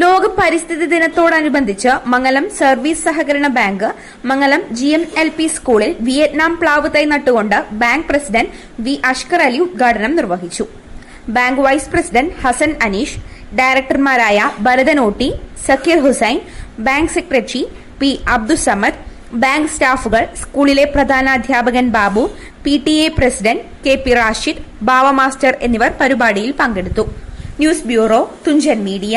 ലോക പരിസ്ഥിതി ദിനത്തോടനുബന്ധിച്ച് മംഗലം സർവീസ് സഹകരണ bank Mangalam G M L P സ്കൂളിൽ വിയറ്റ്നാം പ്ലാവ് തൈ നട്ടുകൊണ്ട് bank president V Ashkar Ali ഉദ്ഘാടനം നിർവഹിച്ചു. Bank vice president Hasan Aneesh ഡയറക്ടർമാരായ ഭരതനോട്ടി Sakkeer Hussain bank secretary P Abdussamad bank സ്റ്റാഫുകൾ സ്കൂളിലെ പ്രധാനാധ്യാപകൻ Babu P T A president K P Rashid Bava master എന്നിവർ പരിപാടിയിൽ പങ്കെടുത്തു. News bureau Thunchan media.